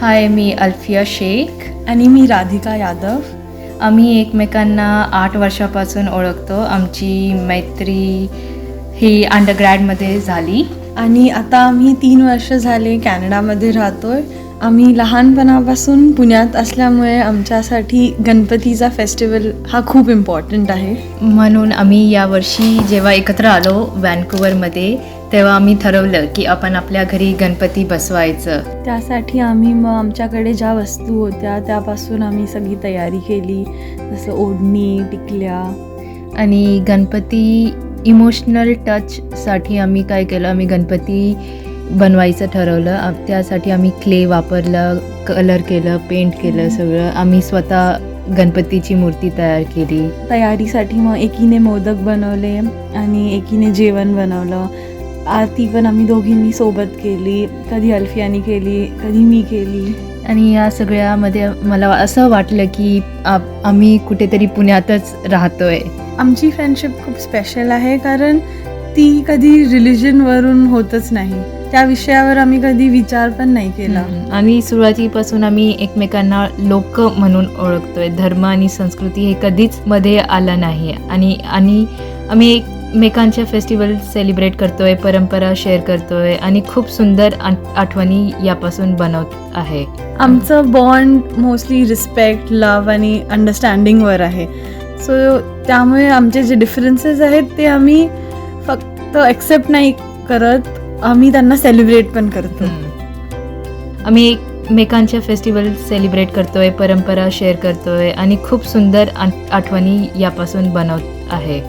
हाय मी अल्फिया शेख. आणि मी राधिका यादव. आम्ही एकमेकांना आठ वर्षापासून ओळखतो. आमची मैत्री ही अंडरग्रॅडमध्ये झाली. आणि आता आम्ही तीन वर्ष झाले कॅनडामध्ये राहतोय. आम्ही लहानपणापासून पुण्यात असल्यामुळे आमच्यासाठी गणपतीचा फेस्टिवल हा खूप इम्पॉर्टंट आहे. म्हणून आम्ही यावर्षी जेव्हा एकत्र आलो वॅन्कुवरमध्ये तेव्हा आम्ही ठरवलं की आपण आपल्या घरी गणपती बसवायचं. त्यासाठी आम्ही मग आमच्याकडे ज्या वस्तू होत्या त्यापासून आम्ही सगळी तयारी केली. जसं ओढणी टिकल्या. आणि गणपती इमोशनल टचसाठी आम्ही काय केलं आम्ही गणपती बनवायचं ठरवलं. त्यासाठी आम्ही क्ले वापरलं कलर केलं पेंट केलं सगळं. आम्ही स्वतः गणपतीची मूर्ती तयार केली. तयारीसाठी मग एकीने मोदक बनवले आणि एकीने जेवण बनवलं. आरती पण आम्ही दोघींनी सोबत केली. कधी अल्फियानी केली कधी मी केली. आणि या सगळ्यामध्ये मला असं वाटलं की आम्ही कुठेतरी पुण्यातच राहतोय. आमची फ्रेंडशिप खूप स्पेशल आहे कारण ती कधी रिलिजनवरून होतच नाही. त्या विषयावर आम्ही कधी विचार पण नाही केला. आणि सुरुवातीपासून आम्ही एकमेकांना लोक म्हणून ओळखतोय. धर्म आणि संस्कृती हे कधीच मध्ये आलं नाही. आणि आणि आम्ही एकमेकांच्या फेस्टिवल सेलिब्रेट करतोय परंपरा शेअर करतोय आणि खूप सुंदर आठ- आठवणी यापासून बनवत आहे. आमचं बॉन्ड मोस्टली रिस्पेक्ट लव आणि अंडरस्टँडिंगवर आहे. सो त्यामुळे आमचे जे डिफरन्सेस आहेत ते आम्ही फक्त ॲक्सेप्ट नाही करत आम्ही त्यांना सेलिब्रेट पण करतो. आम्ही एकमेकांच्या फेस्टिवल सेलिब्रेट करतोय परंपरा शेअर करतोय आणि खूप सुंदर आठवणी यापासून बनवत आहे.